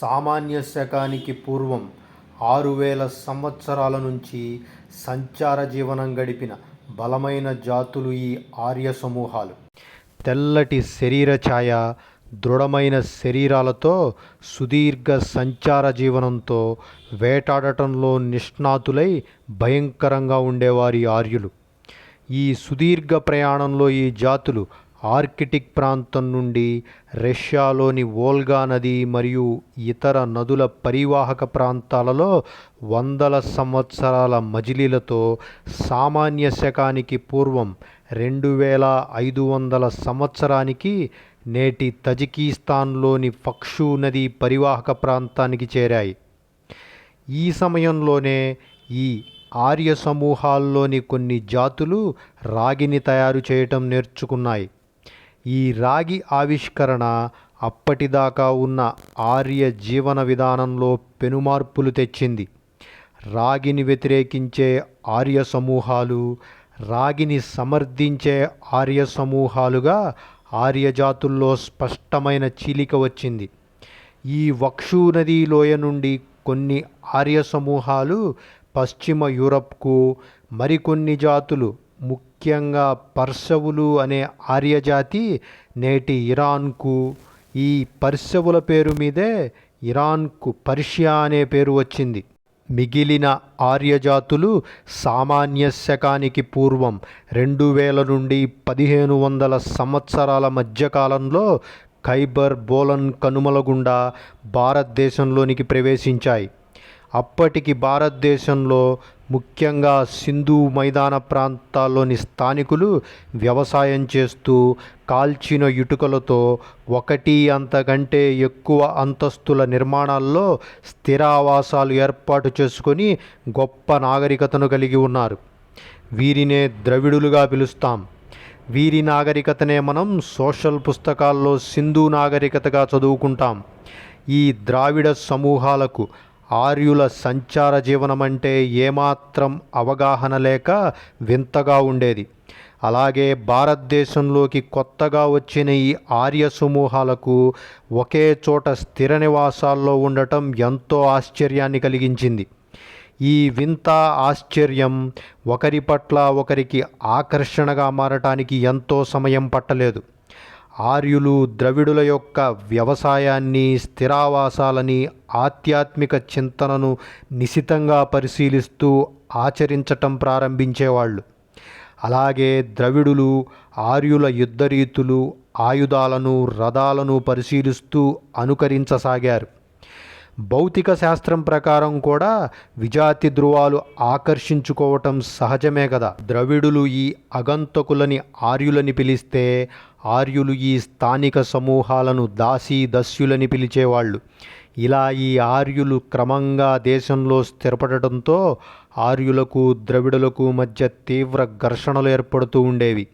సామాన్య శకానికి పూర్వం ఆరు వేల సంవత్సరాల నుంచి సంచార జీవనం గడిపిన బలమైన జాతులు ఈ ఆర్య సమూహాలు. తెల్లటి శరీర ఛాయ దృఢమైన శరీరాలతో సుదీర్ఘ సంచార జీవనంతో వేటాడటంలో నిష్ణాతులై భయంకరంగా ఉండేవారి ఆర్యులు. ఈ సుదీర్ఘ ప్రయాణంలో ఈ జాతులు ఆర్కిటిక్ ప్రాంతం నుండి రష్యాలోని వోల్గా నది మరియు ఇతర నదుల పరివాహక ప్రాంతాలలో వందల సంవత్సరాల మజిలీలతో సామాన్య శకానికి పూర్వం రెండు వేల ఐదు వందల సంవత్సరానికి నేటి తజికిస్తాన్లోని ఫక్షు నది పరివాహక ప్రాంతానికి చేరాయి. ఈ సమయంలోనే ఈ ఆర్య సమూహాల్లోని కొన్ని జాతులు రాగిని తయారు చేయటం నేర్చుకున్నాయి. ఈ రాగి ఆవిష్కరణ అప్పటిదాకా ఉన్న ఆర్య జీవన విధానంలో పెనుమార్పులు తెచ్చింది. రాగిని వ్యతిరేకించే ఆర్య సమూహాలు రాగిని సమర్థించే ఆర్య సమూహాలుగా ఆర్య జాతుల్లో స్పష్టమైన చీలిక వచ్చింది. ఈ వక్షు నదీ లోయ నుండి కొన్ని ఆర్య సమూహాలు పశ్చిమ యూరప్కు మరికొన్ని జాతులు ముఖ్యంగా పర్షవులు అనే ఆర్యజాతి నేటి ఇరాన్కు ఈ పర్షవుల పేరు మీదే ఇరాన్కు పర్షియా అనే పేరు వచ్చింది. మిగిలిన ఆర్యజాతులు సామాన్య శకానికి పూర్వం రెండు వేల నుండి పదిహేను వందల సంవత్సరాల మధ్యకాలంలో ఖైబర్ బోలన్ కనుమల గుండా భారతదేశంలోనికి ప్రవేశించాయి. అప్పటికి భారతదేశంలో ముఖ్యంగా సింధు మైదాన ప్రాంతాల్లోని స్థానికులు వ్యవసాయం చేస్తూ కాల్చిన ఇటుకలతో ఒకటి అంతకంటే ఎక్కువ అంతస్తుల నిర్మాణాల్లో స్థిరావాసాలు ఏర్పాటు చేసుకొని గొప్ప నాగరికతను కలిగి ఉన్నారు. వీరినే ద్రవిడులుగా పిలుస్తాం. వీరి నాగరికతనే మనం సోషల్ పుస్తకాల్లో సింధు నాగరికతగా చదువుకుంటాం. ఈ ద్రావిడ సమూహాలకు ఆర్యుల సంచార జీవనమంటే ఏమాత్రం అవగాహన లేక వింతగా ఉండేది. అలాగే భారతదేశంలోకి కొత్తగా వచ్చిన ఈ ఆర్య సమూహాలకు ఒకే చోట స్థిర నివాసాల్లో ఉండటం ఎంతో ఆశ్చర్యాన్ని కలిగించింది. ఈ వింత ఆశ్చర్యం ఒకరి పట్ల ఒకరికి ఆకర్షణగా మారటానికి ఎంతో సమయం పట్టలేదు. ఆర్యులు ద్రవిడుల యొక్క వ్యవసాయాన్ని స్థిరావాసాలని ఆధ్యాత్మిక చింతనను నిశితంగా పరిశీలిస్తూ ఆచరించటం ప్రారంభించేవాళ్ళు. అలాగే ద్రవిడులు ఆర్యుల యుద్ధరీతులు ఆయుధాలను రథాలను పరిశీలిస్తూ అనుకరించసాగారు. భౌతిక శాస్త్రం ప్రకారం కూడా విజాతి ధృవాలు ఆకర్షించుకోవటం సహజమే కదా. ద్రవిడులు ఈ అగంతకులని ఆర్యులని పిలిస్తే ఆర్యులు ఈ స్థానిక సమూహాలను దాసీ దస్యులని పిలిచేవాళ్ళు. ఇలా ఈ ఆర్యులు క్రమంగా దేశంలో స్థిరపడటంతో ఆర్యులకు ద్రవిడులకు మధ్య తీవ్ర ఘర్షణలు ఏర్పడుతూ ఉండేవి.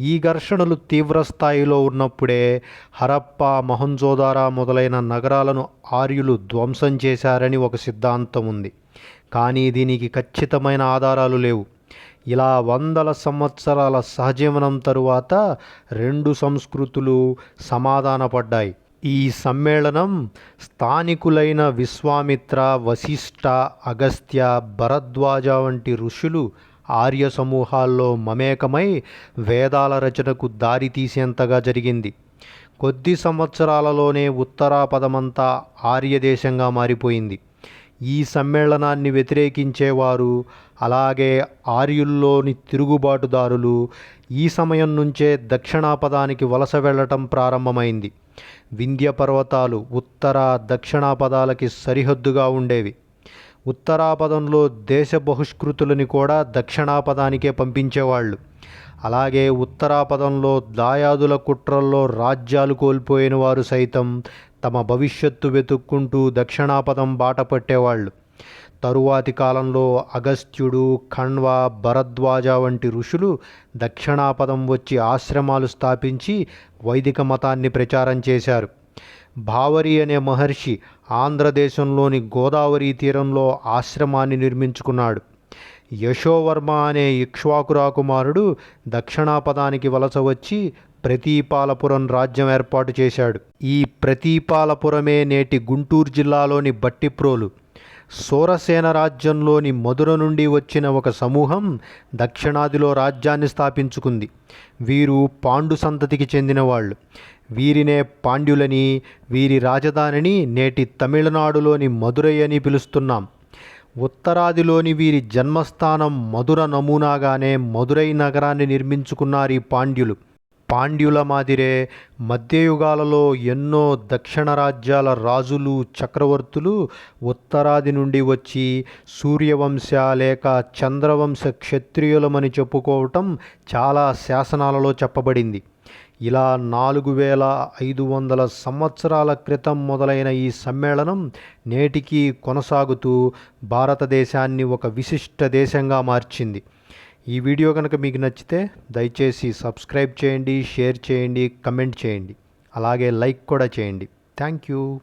ఈ ఘర్షణలు తీవ్రస్థాయిలో ఉన్నప్పుడే హరప్ప మొహంజోదారా మొదలైన నగరాలను ఆర్యులు ధ్వంసం చేశారని ఒక సిద్ధాంతం ఉంది. కానీ దీనికి ఖచ్చితమైన ఆధారాలు లేవు. ఇలా వందల సంవత్సరాల సహజీవనం తరువాత రెండు సంస్కృతులు సమాధానపడ్డాయి. ఈ సమ్మేళనం స్థానికులైన విశ్వామిత్ర వశిష్ఠ అగస్త్య భరద్వాజ వంటి ఋషులు ఆర్య సమూహాల్లో మమేకమై వేదాల రచనకు దారి తీసేంతగా జరిగింది. కొద్ది సంవత్సరాలలోనే ఉత్తరాపదమంతా ఆర్యదేశంగా మారిపోయింది. ఈ సమ్మేళనాన్ని వ్యతిరేకించేవారు అలాగే ఆర్యుల్లోని తిరుగుబాటుదారులు ఈ సమయం నుంచే దక్షిణాపదానికి వలస వెళ్ళటం ప్రారంభమైంది. వింధ్య పర్వతాలు ఉత్తర దక్షిణాపదాలకి సరిహద్దుగా ఉండేవి. ఉత్తరాపదంలో దేశ బహిష్కృతులని కూడా దక్షిణాపదానికే పంపించేవాళ్ళు. అలాగే ఉత్తరాపదంలో దాయాదుల కుట్రల్లో రాజ్యాలు కోల్పోయిన వారు సైతం తమ భవిష్యత్తు వెతుక్కుంటూ దక్షిణాపదం బాట పట్టేవాళ్ళు. తరువాతి కాలంలో అగస్త్యుడు ఖండ్వ భరద్వాజ వంటి ఋషులు దక్షిణాపదం వచ్చి ఆశ్రమాలు స్థాపించి వైదిక మతాన్ని ప్రచారం చేశారు. భావరి అనే మహర్షి ఆంధ్రదేశంలోని గోదావరి తీరంలో ఆశ్రమాన్ని నిర్మించుకున్నాడు. యశోవర్మ అనే ఇక్ష్వాకురాకుమారుడు దక్షిణాపదానికి వలస వచ్చి ప్రతీపాలపురం రాజ్యం ఏర్పాటు చేశాడు. ఈ ప్రతీపాలపురమే నేటి గుంటూరు జిల్లాలోని బట్టిప్రోలు. సూరసేన రాజ్యంలోని మధుర నుండి వచ్చిన ఒక సమూహం దక్షిణాదిలో రాజ్యాన్ని స్థాపించుకుంది. వీరు పాండు సంతతికి చెందిన వాళ్ళు. వీరినే పాండ్యులని వీరి రాజధానిని నేటి తమిళనాడులోని మధురై అని పిలుస్తున్నాం. ఉత్తరాదిలోని వీరి జన్మస్థానం మధుర నమూనాగానే మధురై నగరాన్ని నిర్మించుకున్నారు ఈ పాండ్యులు. పాండ్యుల మాదిరే మధ్యయుగాలలో ఎన్నో దక్షిణ రాజ్యాల రాజులు చక్రవర్తులు ఉత్తరాది నుండి వచ్చి సూర్యవంశ లేక చంద్రవంశ క్షత్రియులమని చెప్పుకోవటం చాలా శాసనాలలో చెప్పబడింది. ఇలా నాలుగు వేల ఐదు వందల సంవత్సరాల క్రితం మొదలైన ఈ సమ్మేళనం నేటికి కొనసాగుతూ భారతదేశాన్ని ఒక విశిష్ట దేశంగా మార్చింది. ఈ వీడియో కనుక మీకు నచ్చితే దయచేసి సబ్స్క్రైబ్ చేయండి షేర్ చేయండి కమెంట్ చేయండి. అలాగే లైక్ కూడా చేయండి. Thank you.